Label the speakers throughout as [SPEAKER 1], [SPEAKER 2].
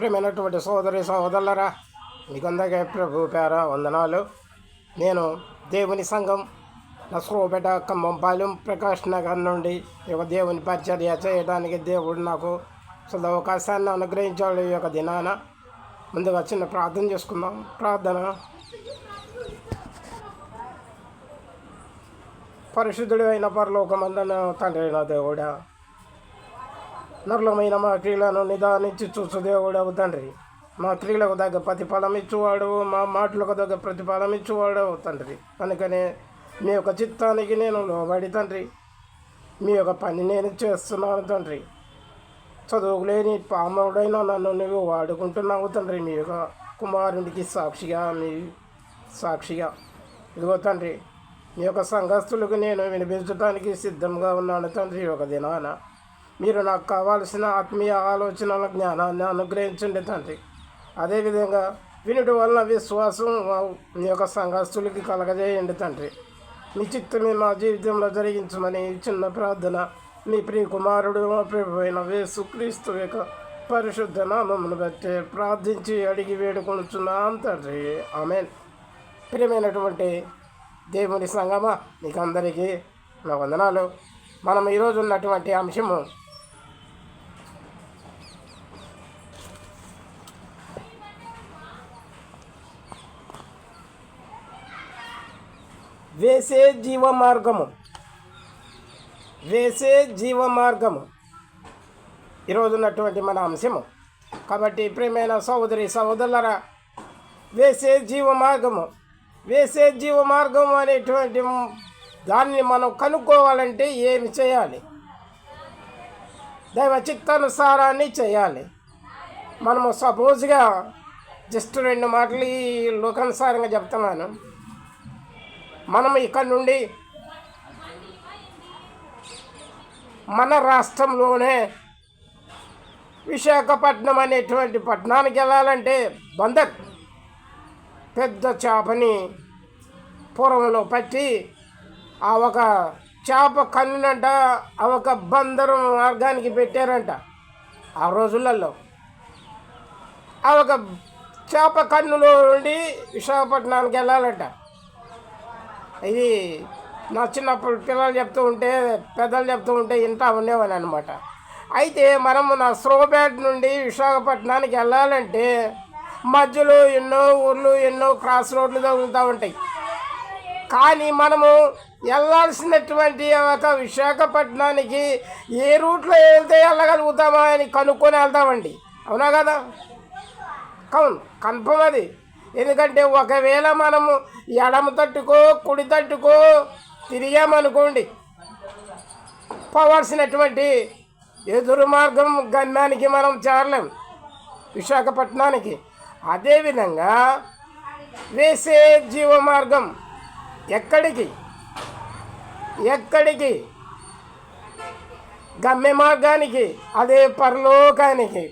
[SPEAKER 1] ప్రియమైనటువంటి సోదరి సోదరులరా మీకందరికీ ప్రభు పేర వందనాలు. నేను దేవుని సంఘం నస్రోపేట ఖమ్మంపాలెం ప్రకాష్ నగర్ నుండి యొక్క దేవుని పరిచర్య చేయడానికి దేవుడు నాకు సదవకాశాన్ని అనుగ్రహించాడు ఈ యొక్క దినాన. ముందుగా చిన్న ప్రార్థన చేసుకుందాం. ప్రార్థన. పరిశుద్ధుడు అయిన పరలోకమందన తండ్రి నా దేవుడా నరులమైన మా క్రియలను నిదానించి చూసు దేవుడవు తండ్రి. మా క్రియలకు తగ్గ ప్రతిఫలం ఇచ్చువాడు మా మాటలకు తగ్గ ప్రతిఫలం ఇచ్చువాడు తండ్రి. అందుకనే మీ యొక్క చిత్తానికి నేను లోబడి తండ్రి. మీ యొక్క పని నేను చేస్తున్నాను తండ్రి. చదువులేని పాముడైన నన్ను నువ్వు వాడుకుంటున్నావు తండ్రి. మీ యొక్క కుమారునికి సాక్షిగా మీ సాక్షిగా. ఇదిగో తండ్రి మీ యొక్క సంఘస్థులకు నేను వినిపించడానికి సిద్ధంగా ఉన్నాను తండ్రి. ఒక దినాన మీరు నాకు కావాల్సిన ఆత్మీయ ఆలోచనల జ్ఞానాన్ని అనుగ్రహించండి తండ్రి. అదేవిధంగా వినుటి వలన విశ్వాసం మీ యొక్క సంఘస్థులకి కలగజేయండి తండ్రి. మీ చిత్తమే మా జీవితంలో జరిగించమని చిన్న ప్రార్థన మీ ప్రియ కుమారుడు మా ప్రభు అయిన యొక్క పరిశుద్ధ నామమును బట్టి ప్రార్థించి అడిగి వేడుకొనుచున్నాం తండ్రి. ఆమెన్. ప్రియమైనటువంటి దేవుని సంగమా మీకు అందరికీ నా వందనాలు. మనం ఈరోజు ఉన్నటువంటి అంశము వేసే జీవ మార్గము వేసే జీవ మార్గము ఈరోజు ఉన్నటువంటి మన అంశము. కాబట్టి ప్రేమైన సోదరి సహోదరులరా వేసే జీవ మార్గము వేసే జీవ మార్గం అనేటువంటి దాన్ని మనం కనుక్కోవాలంటే ఏమి చేయాలి? దైవ చిత్తానుసారాన్ని చేయాలి. మనము సపోజ్గా జస్ట్ రెండు మాటలు ఈ లోకానుసారంగా చెప్తున్నాను. మనం ఇక్కడ నుండి మన రాష్ట్రంలోనే విశాఖపట్నం అనేటువంటి పట్టణానికి వెళ్ళాలంటే బందర్ పెద్ద చేపని పూర్వంలో పట్టి ఆ ఒక చేప కన్నునంట ఆ ఒక బందరు మార్గానికి పెట్టారంట ఆ రోజులలో. ఆ ఒక చేప కన్నులో నుండి విశాఖపట్నానికి వెళ్ళాలంట. ఇది నా చిన్నప్పుడు పిల్లలు చెప్తూ ఉంటే పెద్దలు చెప్తూ ఉంటే ఇంటా ఉండేవాని అనమాట అయితే మనము నా స్రోపేట నుండి విశాఖపట్నానికి వెళ్ళాలంటే మధ్యలో ఎన్నో ఊర్లు ఎన్నో క్రాస్ రోడ్లు తగులుతూ ఉంటాయి. కానీ మనము వెళ్ళాల్సినటువంటి ఒక విశాఖపట్నానికి ఏ రూట్లో వెళ్తే వెళ్ళగలుగుతామా అని కనుక్కొని వెళ్తామండి. అవునా కదా? అవును కన్ఫర్మ్ అది. ఎందుకంటే ఒకవేళ మనము ఎడమ తట్టుకో కుడి తట్టుకో తిరిగామనుకోండి పోవాల్సినటువంటి ఎదురు మార్గం గమ్యానికి మనం చేరలేం విశాఖపట్నానికి. అదేవిధంగా వేసే జీవ మార్గం ఎక్కడికి? ఎక్కడికి? గమ్య మార్గానికి అదే పరలోకానికి.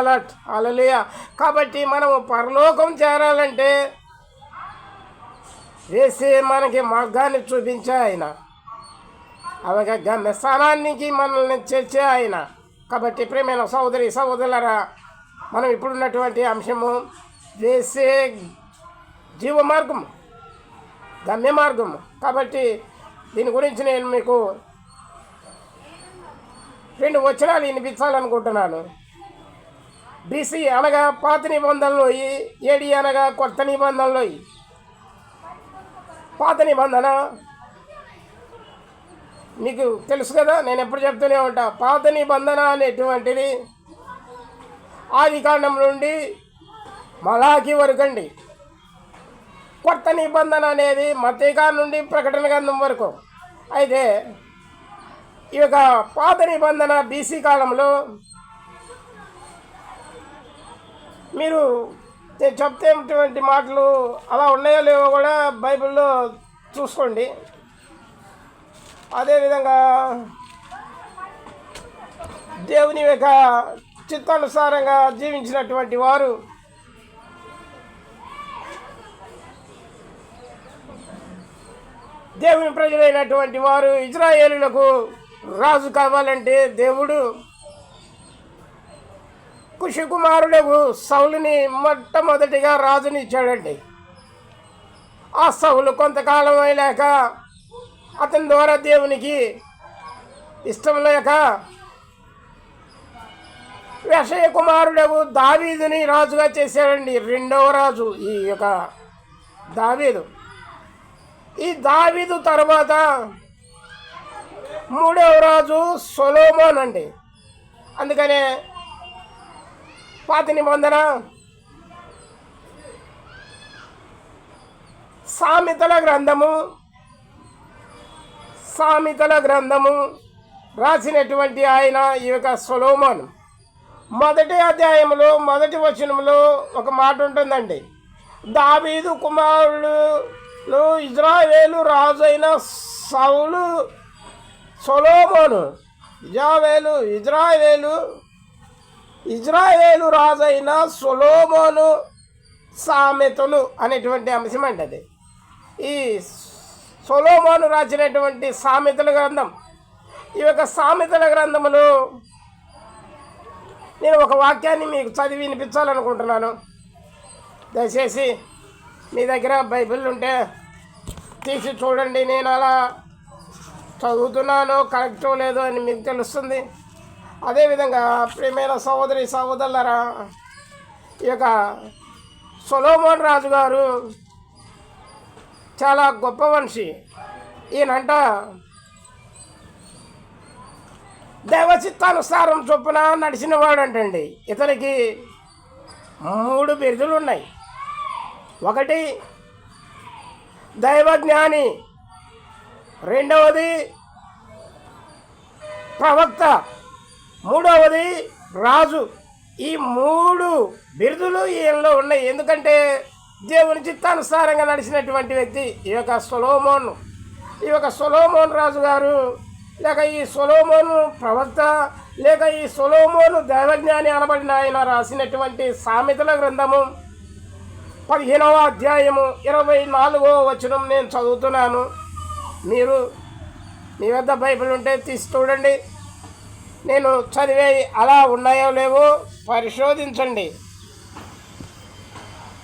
[SPEAKER 1] అలర్ట్ అలలియ కాబట్టి మనము పరలోకం చేరాలంటే వేసే మనకి మార్గాన్ని చూపించే ఆయన. అలాగే గమ్య స్థానానికి మనల్ని చేర్చే ఆయన. కాబట్టి ప్రేమైన సోదరి సోదరులరా మనం ఇప్పుడున్నటువంటి అంశము వేసే జీవ మార్గం గమ్య మార్గం కాబట్టి దీని గురించి నేను మీకు రెండు వచనాలు వినిపించాలనుకుంటున్నాను. బీసీ అనగా పాత నిబంధనలో ఏడి అనగా కొత్త నిబంధనలో పాత నిబంధన మీకు తెలుసు కదా నేను ఎప్పుడు చెప్తూనే ఉంటా. పాత నిబంధన అనేటువంటిది ఆది కాండం నుండి మలాకి వరకు అండి. కొత్త నిబంధన అనేది మతేకా నుండి ప్రకటన గంధం వరకు. అయితే ఈ యొక్క పాత నిబంధన బీసీ కాలంలో మీరు చెప్తేటువంటి మాటలు అలా ఉన్నాయో లేవో కూడా బైబిల్లో చూసుకోండి. అదేవిధంగా దేవుని యొక్క చిత్తానుసారంగా జీవించినటువంటి వారు దేవుని ప్రజలైనటువంటి వారు ఇజ్రాయేలులకు రాజు కావాలంటే దేవుడు కుషికుమారుడు సౌలుని మొట్టమొదటిగా రాజుని ఇచ్చాడండి. ఆ సౌలు కొంతకాలం అయ్యాక అతని ద్వారా దేవునికి ఇష్టం లేక వ్యషయ కుమారుడు దావీదుని రాజుగా చేశాడండి. రెండవ రాజు ఈ యొక్క దావీదు. ఈ దావీదు తర్వాత మూడవ రాజు సొలోమోన్ అండి. అందుకనే పాత నిబంధన. సామెతల గ్రంథము. సామెతల గ్రంథము రాసినటువంటి ఆయన ఈ యొక్క సొలోమోన్. మొదటి అధ్యాయంలో మొదటి వచనంలో ఒక మాట ఉంటుందండి. దావీదు కుమారుడు ఇజ్రాయేలు రాజు అయిన సౌలు సొలోమోను ఇజావేలు ఇజ్రాయేలు ఇజ్రాయేలు రాజైన సొలోమోను సామెతలు అనేటువంటి అంశం అండి అది. ఈ సొలోమోను రాసినటువంటి సామెతల గ్రంథం ఈ యొక్క సామెతల గ్రంథములో నేను ఒక వాక్యాన్ని మీకు చదివి వినిపించాలనుకుంటున్నాను. దయచేసి మీ దగ్గర బైబిల్ ఉంటే తీసి చూడండి నేను అలా చదువుతున్నానో కరెక్టో లేదో అని మీకు తెలుస్తుంది. అదేవిధంగా ప్రియమైన సహోదరి సహోదరులరా ఈ యొక్క సొలోమోన్ రాజు గారు చాలా గొప్ప మనిషి. ఈయనంట దేవచిత్తానుసారం చొప్పున నడిచినవాడు అంటండి ఇతనికి మూడు బిరుదులు ఉన్నాయి ఒకటి దైవజ్ఞాని రెండవది ప్రవక్త. మూడవది రాజు. ఈ మూడు బిరుదులు ఈయనలో ఉన్నాయి. ఎందుకంటే దేవుని చిత్తానుసారంగా నడిచినటువంటి వ్యక్తి ఈ యొక్క సొలోమోన్. ఈ యొక్క సొలోమోన్ రాజు గారు లేక ఈ సొలోమోను ప్రవక్త లేక ఈ సొలోమోను దైవజ్ఞాని అనబడిన ఆయన రాసినటువంటి సామెతల గ్రంథము పదిహేనవ అధ్యాయము ఇరవై నాలుగో వచనం నేను చదువుతున్నాను. మీరు మీ వద్ద బైబిల్ ఉంటే తీసి చూడండి. నేను చదివే అలా ఉన్నాయో లేవో పరిశోధించండి.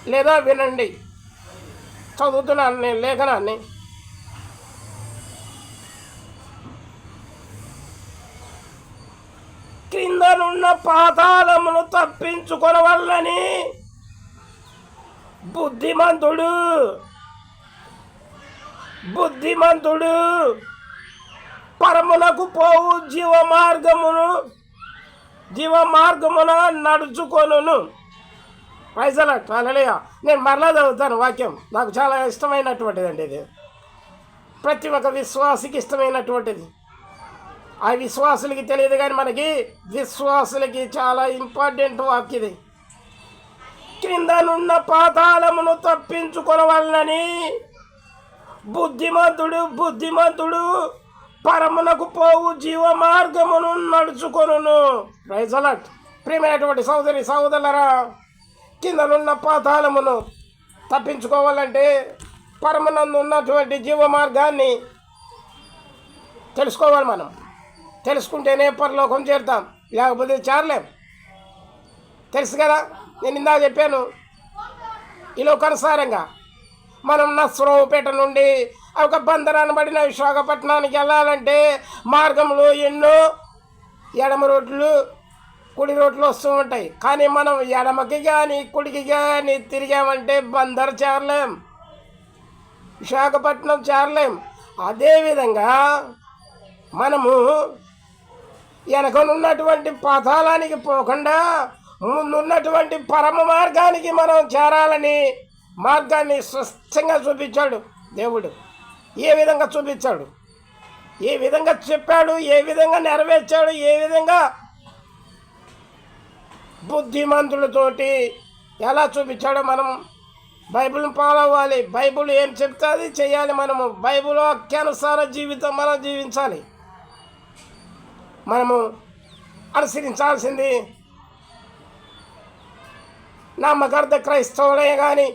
[SPEAKER 1] లేదా వినండి. చదువుతున్నాను నేను లేఖనాన్ని. కిందనున్న పాతాళమును తప్పించుకొనవల్లని బుద్ధిమంతుడు. బుద్ధిమంతుడు. పరమునకు పోవు జీవ మార్గమును జీవ మార్గమున నడుచుకొను పైసల అలలియ నేను మరలా చదువుతాను వాక్యం. నాకు చాలా ఇష్టమైనటువంటిది అండి ఇది. ప్రతి ఒక్క విశ్వాసికి ఇష్టమైనటువంటిది. ఆ విశ్వాసులకి తెలియదు కానీ మనకి విశ్వాసులకి చాలా ఇంపార్టెంట్ వాక్యది ఇది. క్రిందనున్న పాతాళమును తప్పించుకొనవలనని బుద్ధిమంతుడు బుద్ధిమంతుడు పరమునకు పోవు జీవ మార్గమును నడుచుకొనును రైజలట్ ప్రియమైనటువంటి సోదరి సోదరులరా కిందనున్న పాతాళమును తప్పించుకోవాలంటే పరమనందు ఉన్నటువంటి జీవ మార్గాన్ని తెలుసుకోవాలి మనం. తెలుసుకుంటేనే పరలోకం చేరుతాం. లేకపోతే చేరలేం. తెలుసు కదా? నేను ఇందా చెప్పాను ఈ లోకానుసారంగా మనం నస్రోపేట నుండి ఒక బందరాన్ని పడిన విశాఖపట్నానికి వెళ్ళాలంటే మార్గంలో ఎన్నో ఎడమ రోడ్లు కుడి రోడ్లు వస్తూ ఉంటాయి. కానీ మనం ఎడమకి కానీ కుడికి కానీ తిరిగామంటే బందర్ చేరలేం. విశాఖపట్నం చేరలేం. అదేవిధంగా మనము వెనకనున్నటువంటి పాతాళానికి పోకుండా ముందున్నటువంటి పరమ మార్గానికి మనం చేరాలని మార్గాన్ని స్పష్టంగా చూపించాడు దేవుడు. ఏ విధంగా చూపించాడు? ఏ విధంగా చెప్పాడు? ఏ విధంగా నెరవేర్చాడు? ఏ విధంగా బుద్ధిమంతులతోటి ఎలా చూపించాడో మనం బైబిల్ని ఫాలో అవ్వాలి. బైబిల్ ఏం చెప్తే అది చేయాలి మనము. బైబిల్ వాక్యానుసార జీవితం మనం జీవించాలి. మనము అనుసరించాల్సింది నమ్మకర్త క్రైస్తవులే కానీ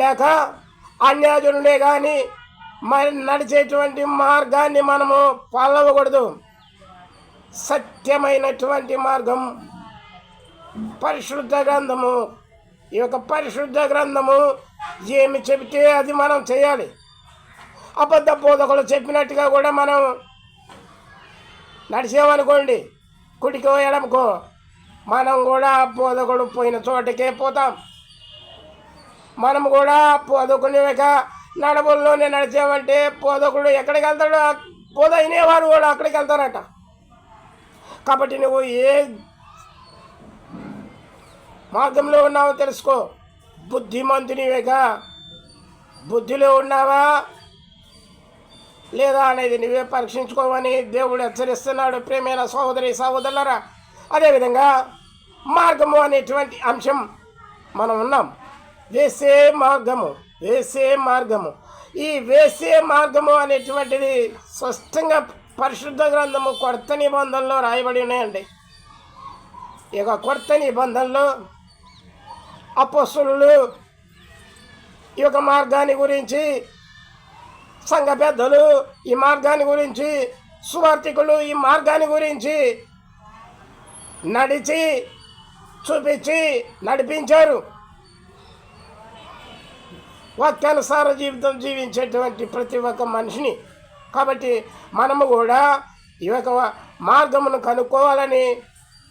[SPEAKER 1] లేక అన్యాజనులే కానీ మరి నడిచేటువంటి మార్గాన్ని మనము పల్లవకూడదు సత్యమైనటువంటి మార్గం పరిశుద్ధ గ్రంథము. ఈ యొక్క పరిశుద్ధ గ్రంథము ఏమి చెబితే అది మనం చేయాలి. అబద్ధ బోధకులు చెప్పినట్టుగా కూడా మనం నడిచామనుకోండి కుడికో ఎడమకో మనం కూడా బోధకుడు పోయిన చోటకే పోతాం. మనం కూడా బోధకునిక నడబుల్లోనే నడిచామంటే పోదకుడు ఎక్కడికి వెళ్తాడు బోధ అయినవారు కూడా అక్కడికి వెళ్తారట. కాబట్టి నువ్వు ఏ మార్గంలో ఉన్నావో తెలుసుకో. బుద్ధిమంతునివేక బుద్ధిలో ఉన్నావా? లేదా అనేది నువ్వే పరీక్షించుకోమని దేవుడు హెచ్చరిస్తున్నాడు ప్రేమైన సహోదరి సహోదరులరా. అదేవిధంగా మార్గము అనేటువంటి అంశం మనం ఉన్నాం. వేసే మార్గము వేసే మార్గము. ఈ వేసే మార్గము అనేటువంటిది స్పష్టంగా పరిశుద్ధ గ్రంథము కొత్త నిబంధనలో రాయబడి ఉన్నాయండి. ఇక కొత్త నిబంధనలో అపస్సులు ఈ యొక్క మార్గాన్ని గురించి సంఘ పెద్దలు ఈ మార్గాన్ని గురించి సువార్థికులు ఈ మార్గాన్ని గురించి నడిచి చూపించి నడిపించారు. వాక్యానుసార జీవితం జీవించేటువంటి ప్రతి ఒక్క మనిషిని. కాబట్టి మనము కూడా ఈ యొక్క మార్గమును కనుక్కోవాలని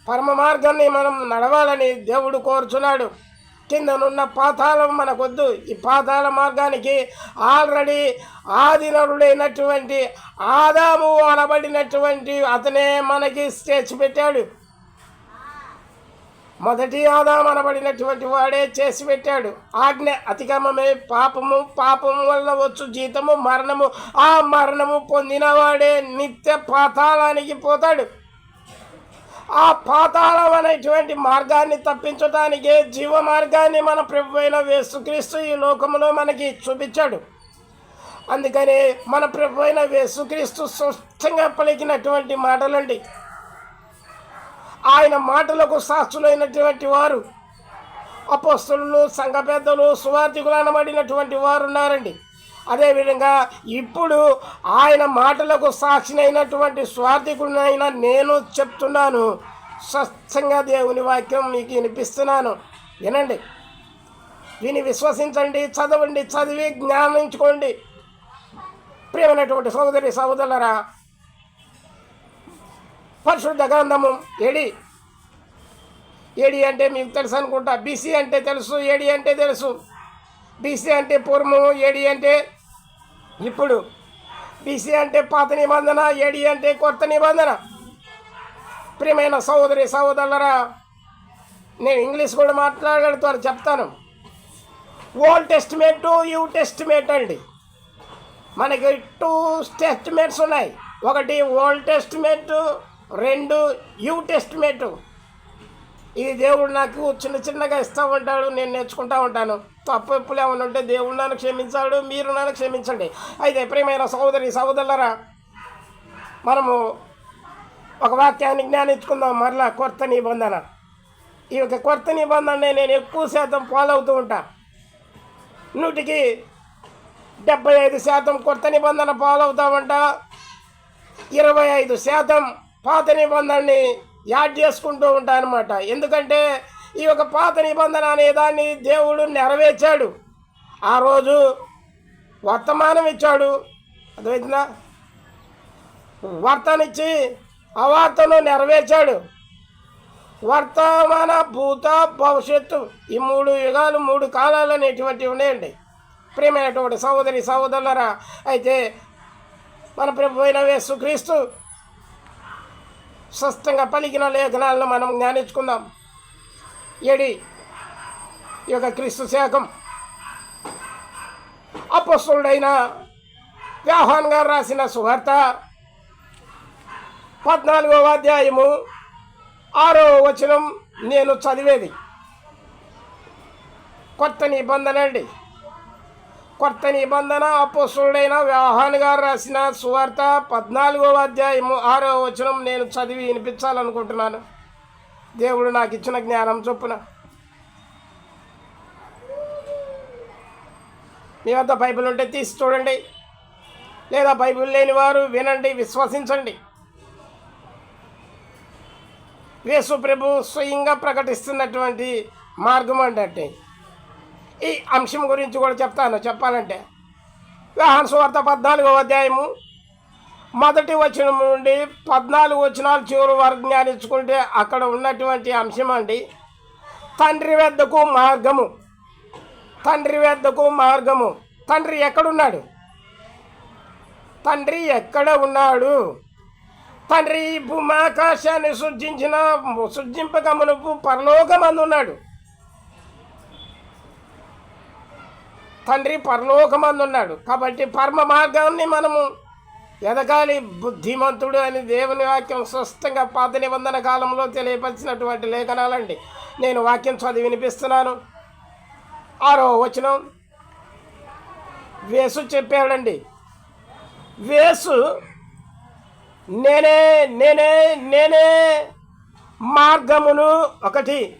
[SPEAKER 1] పరమ మార్గాన్ని మనం నడవాలని దేవుడు కోరుచున్నాడు. కిందనున్న పాతాళం మనకొద్దు. ఈ పాతాళ మార్గానికి ఆల్రెడీ ఆదినరుడైనటువంటి ఆదాము అనబడినటువంటి అతనే మనకి చేసి పెట్టాడు. మొదటి ఆదాం అనబడినటువంటి వాడే చేసి పెట్టాడు. ఆజ్ఞ అతిక్రమమే పాపము పాపము వల్ల వచ్చు జీతము మరణము. ఆ మరణము పొందినవాడే నిత్య పాతాళానికి పోతాడు. ఆ పాతాళం అనేటువంటి మార్గాన్ని తప్పించడానికి జీవ మార్గాన్ని మన ప్రభు అయిన వేసుక్రీస్తు ఈ లోకంలో మనకి చూపించాడు. అందుకని మన ప్రభు అయిన వేసుక్రీస్తు స్పష్టంగా పలికినటువంటి మాటలండి. ఆయన మాటలకు సాక్షులైనటువంటి వారు అపస్తులు సంఘ పెద్దలు సువార్థికులు అనబడినటువంటి వారు ఉన్నారండి. అదేవిధంగా ఇప్పుడు ఆయన మాటలకు సాక్షినైనటువంటి స్వార్థికుడినైనా నేను చెప్తున్నాను. స్వచ్ఛంగా దేవుని వాక్యం మీకు వినిపిస్తున్నాను. వినండి. విని విశ్వసించండి చదవండి చదివి జ్ఞానించుకోండి. ప్రియమైనటువంటి సోదరి సహోదరులరా పరిశుద్ధ గ్రంథము ఏడి? ఏడి అంటే మీకు తెలుసు అనుకుంటా. బీసీ అంటే తెలుసు ఏడి అంటే తెలుసు. బీసీ అంటే పూర్వము ఏడి అంటే ఇప్పుడు. బీసీ అంటే పాత నిబంధన ఏడి అంటే కొత్త నిబంధన. ప్రియమైన సహోదరి సహోదరులరా నేను ఇంగ్లీష్ కూడా మాట్లాడగలుగుతాను చెప్తాను. ఓల్డ్ టెస్టిమేట్ యూ టెస్టిమెంట్ అండి. మనకి టూ టెస్టిమెంట్స్ ఉన్నాయి. ఒకటి ఓల్డ్ టెస్టిమేట్ రెండు యూ టెస్టిమేట్. ఇది దేవుడు నాకు చిన్న చిన్నగా ఇస్తూ ఉంటాడు నేను నేర్చుకుంటూ ఉంటాను. తప్పు ఏమైనా ఉంటే దేవుడు నన్ను క్షమించాడు మీరు నన్ను క్షమించండి. అయితే ప్రియమైన సహోదరి సహోదరులరా మనము ఒక వాక్యాన్ని జ్ఞానించుకుందాం మరలా కొత్త నిబంధన. ఈ యొక్క కొత్త నిబంధన నేను ఎక్కువ శాతం ఫాలో అవుతూ ఉంటా. నూటికి డెబ్బై ఐదు శాతం కొత్త నిబంధన ఫాలో అవుతామంట ఇరవై ఐదు శాతం పాత నిబంధనని యాడ్ చేసుకుంటూ ఉంటాను అనమాట ఎందుకంటే ఈ యొక్క పాత నిబంధన అనే దాన్ని దేవుడు నెరవేర్చాడు. ఆ రోజు వర్తమానం ఇచ్చాడు. అర్థమవుతుందా వర్తనిచ్చి ఆ వార్తను నెరవేర్చాడు. వర్తమాన భూత భవిష్యత్తు ఈ మూడు యుగాలు మూడు కాలాలు అనేటువంటివి ఉన్నాయండి. ప్రియమైనటువంటి సహోదరి సహోదరులరా అయితే మన ప్రభు అయిన యేసుక్రీస్తు స్పష్టంగా పలికిన లేఖనాలను మనం జ్ఞానించుకుందాం. ఏడి? ఈ యొక్క క్రీస్తు శాఖం అపస్తుడైన వ్యాహాన్ గారు రాసిన సువార్త పద్నాలుగవ అధ్యాయము ఆరో వచనం నేను చదివేది. కొత్త నిబంధన అండి. కొత్త నిబంధన అపోసుడైన వ్యవహాన్ గారు రాసిన సువార్త పద్నాలుగవ అధ్యాయము ఆరో వచనం నేను చదివి వినిపించాలనుకుంటున్నాను. దేవుడు నాకు ఇచ్చిన జ్ఞానం చొప్పున. మీ వద్ద బైబిల్ ఉంటే తీసి చూడండి. లేదా బైబిల్ లేని వారు వినండి విశ్వసించండి. యేసు ప్రభు స్వయంగా ప్రకటిస్తున్నటువంటి మార్గం అంటే ఈ అంశం గురించి కూడా చెప్తాను. చెప్పాలంటే వ్యవహాన్ సువార్త పద్నాలుగో అధ్యాయము మొదటి వచనం నుండి పద్నాలుగు వచనాలు చివరి వరకు జ్ఞానించుకుంటే అక్కడ ఉన్నటువంటి అంశం అండి తండ్రి వద్దకు మార్గము. తండ్రి వద్దకు మార్గము. తండ్రి ఎక్కడున్నాడు? తండ్రి ఎక్కడ ఉన్నాడు? తండ్రి భూమాకాశాన్ని సృజించిన సృజింపక మునుపు ఉన్నాడు. తండ్రి పరలోకమందున్నాడు. కాబట్టి పరమ మార్గాన్ని మనము ఎదగాలి. బుద్ధిమంతుడు అని దేవుని వాక్యం స్పష్టంగా పాత నిబంధన కాలంలో తెలియపరిచినటువంటి లేఖనాలండి. నేను వాక్యం చదివి వినిపిస్తున్నాను. ఆరో వచనం. వేసు చెప్పాడండి వేసు నేనే నేనే నేనే మార్గమును ఒకటి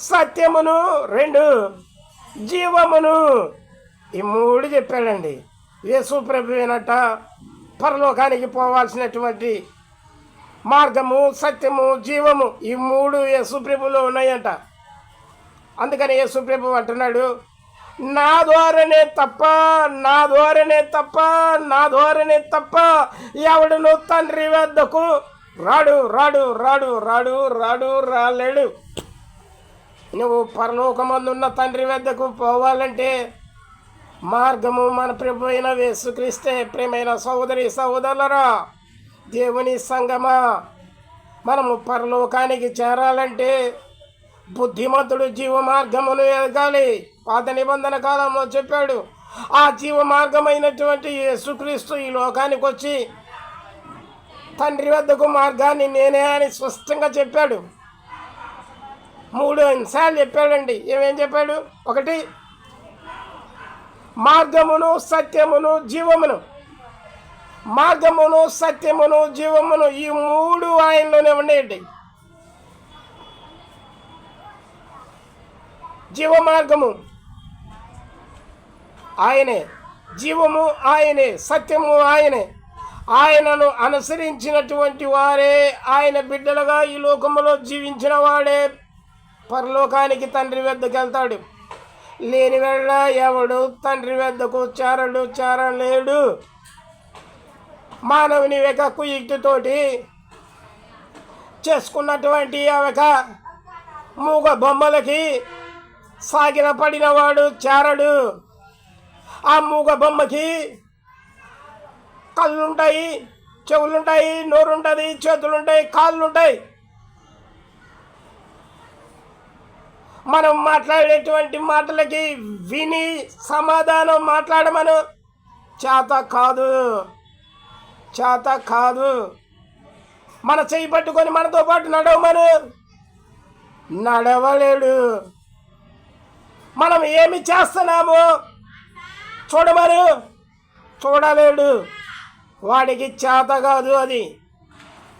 [SPEAKER 1] సత్యమును రెండు జీవమును. ఈ మూడు చెప్పాడండి. యేసు ప్రభువేనట పరలోకానికి పోవాల్సినటువంటి మార్గము సత్యము జీవము ఈ మూడు యేసుప్రభులో ఉన్నాయంట. అందుకని యేసుప్రభు అంటున్నాడు నా ద్వారానే తప్ప నా ద్వారానే తప్ప నా ద్వారానే తప్ప ఎవడును తండ్రి వద్దకు రాడు రాడు రాడు రాడు రాడు రాలేడు. నువ్వు పరలోకమందున్న తండ్రి వద్దకు పోవాలంటే మార్గము మన ప్రభు అయిన యేసుక్రీస్తే ప్రేమైన సహోదరి సోదరులరా దేవుని సంగమా. మనము పరలోకానికి చేరాలంటే బుద్ధిమంతుడు జీవ మార్గమును ఎదగాలి. పాత నిబంధన కాలంలో చెప్పాడు ఆ జీవ మార్గమైనటువంటి యేసుక్రీస్తు ఈ లోకానికి వచ్చి తండ్రి వద్దకు మార్గాన్ని నేనే అని స్పష్టంగా చెప్పాడు. మూడు అంశాలు చెప్పాడండి. ఏమేం చెప్పాడు? ఒకటి మార్గమును సత్యమును జీవమును. మార్గమును సత్యమును జీవమును ఈ మూడు ఆయనలోనే ఉండేయండి. జీవ మార్గము ఆయనే. జీవము ఆయనే. సత్యము ఆయనే. ఆయనను అనుసరించినటువంటి వారే ఆయన బిడ్డలుగా ఈ లోకములో జీవించిన వాడే. పరలోకానికి తండ్రి వద్దకు వెళ్తాడు. లేని వెళ్ళ ఎవడు తండ్రి వద్దకు చేరడు చేరలేడు. మానవుని యొక్క కుయుక్తితోటి చేసుకున్నటువంటి ఆ యొక్క మూగ బొమ్మలకి సాగిన పడినవాడు చేరడు. ఆ మూగ బొమ్మకి కళ్ళుంటాయి చెవులుంటాయి నోరుంటుంది చేతులుంటాయి కాళ్ళుంటాయి. మనం మాట్లాడేటువంటి మాటలకి విని సమాధానం మాట్లాడమను. చేత కాదు. చేత కాదు. మన చేయి పట్టుకొని మనతో పాటు నడవమను. నడవలేడు. మనం ఏమి చేస్తున్నాము చూడమను. చూడలేడు. వాడికి చేత కాదు అది.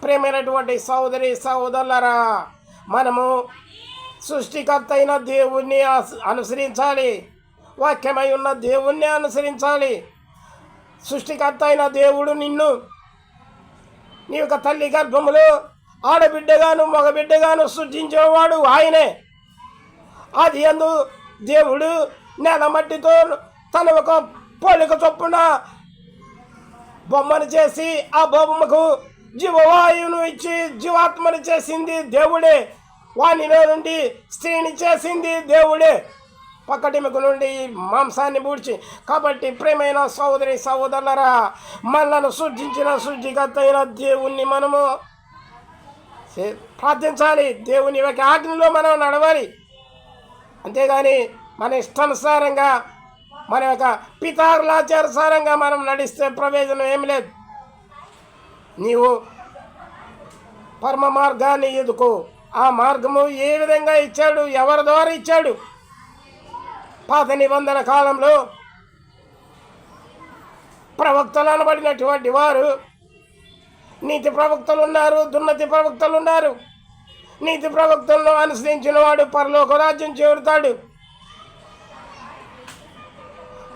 [SPEAKER 1] ప్రేమైనటువంటి సోదరి సోదరులరా మనము సృష్టికర్త అయిన దేవుణ్ణి అనుసరించాలి. వాక్యమై ఉన్న దేవుణ్ణి అనుసరించాలి. సృష్టికర్త అయిన దేవుడు నిన్ను నీ యొక్క తల్లి గర్భములో ఆడబిడ్డగాను మగబిడ్డగాను సృష్టించేవాడు ఆయనే. అది అందు దేవుడు నేల మట్టితో తన ఒక పోలిక చొప్పున బొమ్మను చేసి ఆ బొమ్మకు జీవవాయువును ఇచ్చి జీవాత్మను చేసింది దేవుడే. వానిలో నుండి స్త్రీని చేసింది దేవుడే. పక్కటిమకు నుండి మాంసాన్ని పూడ్చి కాబట్టి ప్రేమైన సోదరి సహోదరులరా మనలను సృష్టించిన సృష్టికర్త అయిన దేవుణ్ణి మనము ప్రార్థించాలి. దేవుని యొక్క ఆజ్ఞలో మనం నడవాలి. అంతేగాని మన ఇష్టానుసారంగా మన యొక్క పితారులాచారసారంగా మనం నడిస్తే ప్రయోజనం ఏమి లేదు. నీవు పరమ మార్గాన్ని ఎదుకో ఆ మార్గము ఏ విధంగా ఇచ్చాడు? ఎవరి ద్వారా ఇచ్చాడు? పాత నిబంధన కాలంలో ప్రవక్తలు అనబడినటువంటి వారు నీతి ప్రవక్తలు ఉన్నారు దున్నతి ప్రవక్తలు ఉన్నారు. నీతి ప్రవక్తలను అనుసరించిన వాడు పరలోక రాజ్యం చేరుతాడు.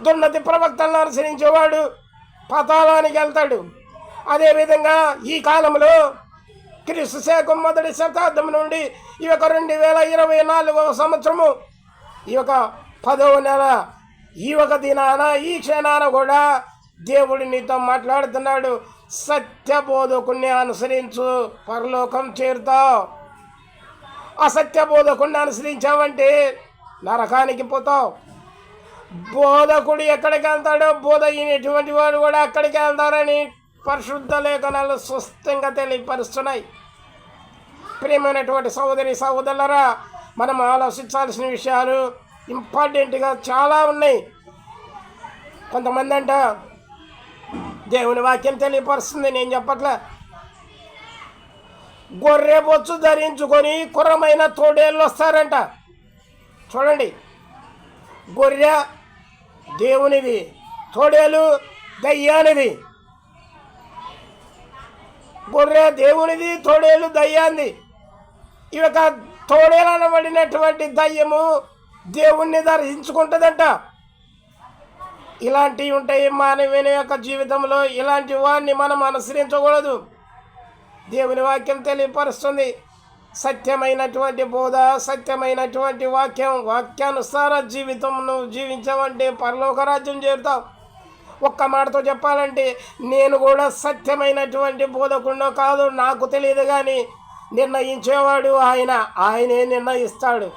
[SPEAKER 1] దున్నతి ప్రవక్తలను అనుసరించేవాడు పతాళానికి వెళ్తాడు. అదేవిధంగా ఈ కాలంలో క్రీస్తు శకం మొదటి శతాబ్దం నుండి ఈ యొక్క రెండు వేల ఇరవై నాలుగవ సంవత్సరము ఈ యొక్క పదవ నెల ఈ ఒక దినాన ఈ క్షణాన కూడా దేవుడు నీతో మాట్లాడుతున్నాడు. సత్య బోధకుణ్ణి అనుసరించు పరలోకం చేరుతావు. అసత్య బోధకుణ్ణి అనుసరించావంటే నరకానికి పోతావు. బోధకుడు ఎక్కడికి వెళ్తాడో బోధ అయినటువంటి వాడు కూడా అక్కడికి వెళ్తారని పరిశుద్ధ లేఖనాలు స్పష్టంగా తెలియపరుస్తున్నాయి. ప్రియమైనటువంటి సహోదరి సహోదరులరా మనం ఆలోచించాల్సిన విషయాలు ఇంపార్టెంట్గా చాలా ఉన్నాయి. కొంతమంది అంట దేవుని వాక్యం తెలియపరుస్తుంది నేను చెప్పట్లే. గొర్రె బొచ్చు ధరించుకొని కుర్రమైన తోడేళ్ళు వస్తారంట. చూడండి గొర్రె దేవునిది తోడేలు దయ్యానిది. గొర్రె దేవునిది తోడేలు దయ్యాంది ఈ యొక్క తోడేలు దయ్యము దేవుణ్ణి దర్శించుకుంటుందంట ఇలాంటివి ఉంటాయి మానవుని యొక్క జీవితంలో. ఇలాంటి వాడిని మనం అనుసరించకూడదు. దేవుని వాక్యం తెలియపరుస్తుంది. సత్యమైనటువంటి బోధ సత్యమైనటువంటి వాక్యం వాక్యానుసార జీవితం నువ్వు జీవించావంటే పరలోక రాజ్యం చేరుతావు. ఒక్క మాటతో చెప్పాలంటే నేను కూడా సత్యమైనటువంటి బోధకుండా కాదు నాకు తెలియదు కానీ నిర్ణయించేవాడు ఆయన ఆయనే నిర్ణయిస్తాడు.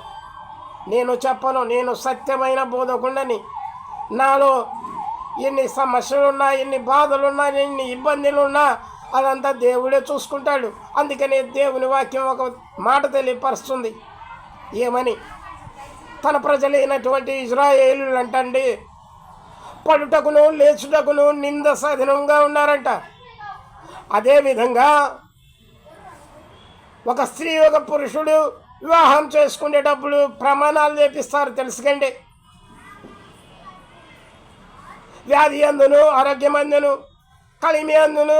[SPEAKER 1] నేను చెప్పను నేను సత్యమైన బోధకుండని నాలో ఎన్ని సమస్యలున్నా ఎన్ని బాధలున్నా ఎన్ని ఇబ్బందులున్నా అదంతా దేవుడే చూసుకుంటాడు. అందుకనే దేవుని వాక్యం ఒక మాట తెలియపరుస్తుంది. ఏమని? తన ప్రజలైనటువంటి ఇజ్రాయేలు అంటండి పడుటకును లేచుటకును నింద సాధనంగా ఉన్నారంట. అదేవిధంగా ఒక స్త్రీ ఒక పురుషుడు వివాహం చేసుకునేటప్పుడు ప్రమాణాలు చేపిస్తారు తెలుసుకండి. వ్యాధి అందును ఆరోగ్యం అందును కలిమి అందును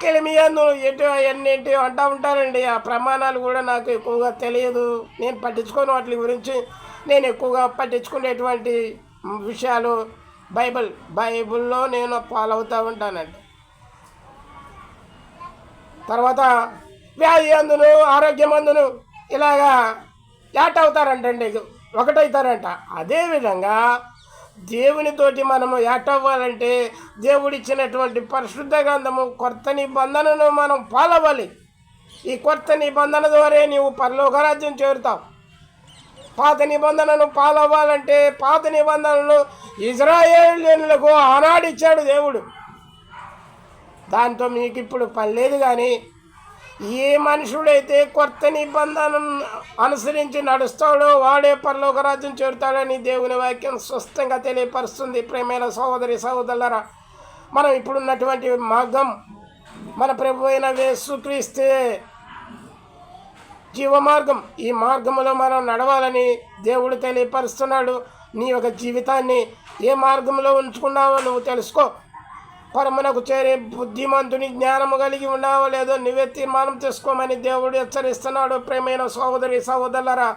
[SPEAKER 1] కిలిమి అందును ఎటు అన్నింటి అంటూ ఉంటారండి. ఆ ప్రమాణాలు కూడా నాకు ఎక్కువగా తెలియదు. నేను పట్టించుకోను వాటి గురించి. నేను ఎక్కువగా పట్టించుకునేటువంటి విషయాలు బైబిల్ బైబిల్లో నేను ఫాలో అవుతూ ఉంటానండి. తర్వాత వ్యాధి అందును ఆరోగ్యం అందును ఇలాగా యాట్ అవుతారంటండి. ఒకటవుతారంట అదేవిధంగా దేవునితోటి మనము యాట్ అవ్వాలంటే దేవుడిచ్చినటువంటి పరిశుద్ధ గ్రంథము కొత్త నిబంధనను మనం పాలవ్వాలి. ఈ కొత్త నిబంధన ద్వారా నీవు పరలోకరాజ్యం చేరుతావు. పాత నిబంధనను పాలవ్వాలంటే పాత నిబంధనలు ఇజ్రాయేలీలకు ఆనాడిచ్చాడు దేవుడు. దాంతో మీకు ఇప్పుడు పని లేదు కానీ ఏ మనుషుడైతే కొత్త నిబంధన అనుసరించి నడుస్తాడో వాడే పరలోక రాజ్యం చేరుతాడని దేవుని వాక్యం స్పష్టంగా తెలియపరుస్తుంది. ప్రేమైన సహోదరి సహోదరులరా మనం ఇప్పుడున్నటువంటి మార్గం మన ప్రభు అయిన వేసుక్రీస్తే జీవ మార్గం. ఈ మార్గంలో మనం నడవాలని దేవుడు తెలియపరుస్తున్నాడు. నీ యొక్క జీవితాన్ని ఏ మార్గంలో ఉంచుకున్నావో నువ్వు తెలుసుకో. పరమునకు చేరే బుద్ధిమంతుని జ్ఞానము కలిగి ఉన్నావో లేదో నువ్వే తీర్మానం చేసుకోమని దేవుడు హెచ్చరిస్తున్నాడు. ప్రేమైన సహోదరి సహోదరులరా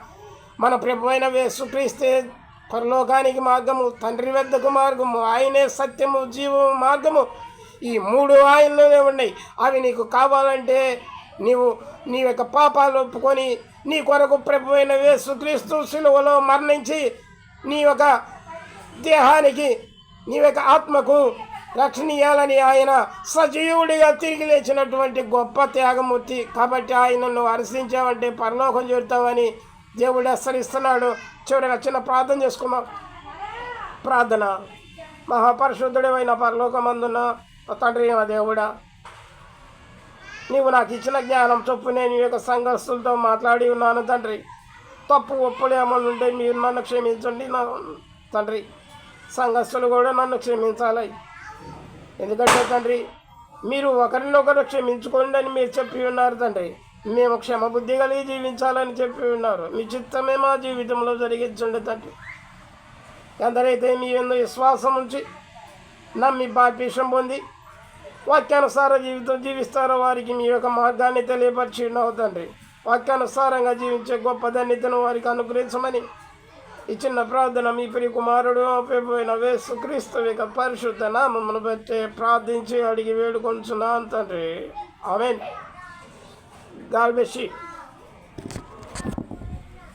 [SPEAKER 1] మన ప్రభు అయిన వేసుక్రీస్తే పరలోకానికి మార్గము తండ్రి వద్దకు మార్గము ఆయనే సత్యము జీవము మార్గము. ఈ మూడు ఆయనలోనే ఉన్నాయి. అవి నీకు కావాలంటే నీవు నీ యొక్క పాపాలు ఒప్పుకొని నీ కొరకు ప్రభు అయిన వేసుక్రీస్తు సిలువలో మరణించి నీ యొక్క దేహానికి నీ యొక్క ఆత్మకు రక్షణీయాలని ఆయన సజీవుడిగా తిరిగి లేచినటువంటి గొప్ప త్యాగమూర్తి. కాబట్టి ఆయనను అనుసరించావంటే పరలోకం చేరుతావని దేవుడు హెచ్చరిస్తున్నాడు. చివరిగా చిన్న ప్రార్థన చేసుకున్నాం ప్రార్థన. మహాపరిశుద్ధుడైన పరలోకమందున్న తండ్రి దేవుడా నీవు నాకు ఇచ్చిన జ్ఞానం చొప్పు నేను ఈ యొక్క సంఘస్థులతో మాట్లాడి ఉన్నాను తండ్రి. తప్పు ఒప్పులు ఏమన్నా ఉంటే మీరు నన్ను క్షమించండి నా తండ్రి. సంఘస్థులు కూడా నన్ను క్షమించాలి. ఎందుకంటే తండ్రి మీరు ఒకరినొకరు క్షమించుకోండి అని మీరు చెప్పి ఉన్నారు తండ్రి. మేము క్షమబుద్ధి కలిగి జీవించాలని చెప్పి ఉన్నారు. మీ చిత్తమే మా జీవితంలో జరిగించండి తండ్రి. ఎందరైతే మీ ఎందు విశ్వాసం ఉంచి నమ్మి బాప్యసం పొంది వాక్యానుసార జీవితం జీవిస్తారో వారికి మీ యొక్క మార్గాన్ని తెలియపరిచి ఉన్నావు తండ్రి. వాక్యానుసారంగా జీవించే గొప్ప ధన్యతను వారికి అనుగ్రహించమని ఈ చిన్న ప్రార్థన మీ ప్రియ కుమారుడు పోయిన వేసు క్రీస్తు యొక్క పరిశుద్ధ నామమును బట్టి ప్రార్థించి అడిగి వేడుకొంచున్నాను తండ్రి. ఆమెన్. గాల్ బెషి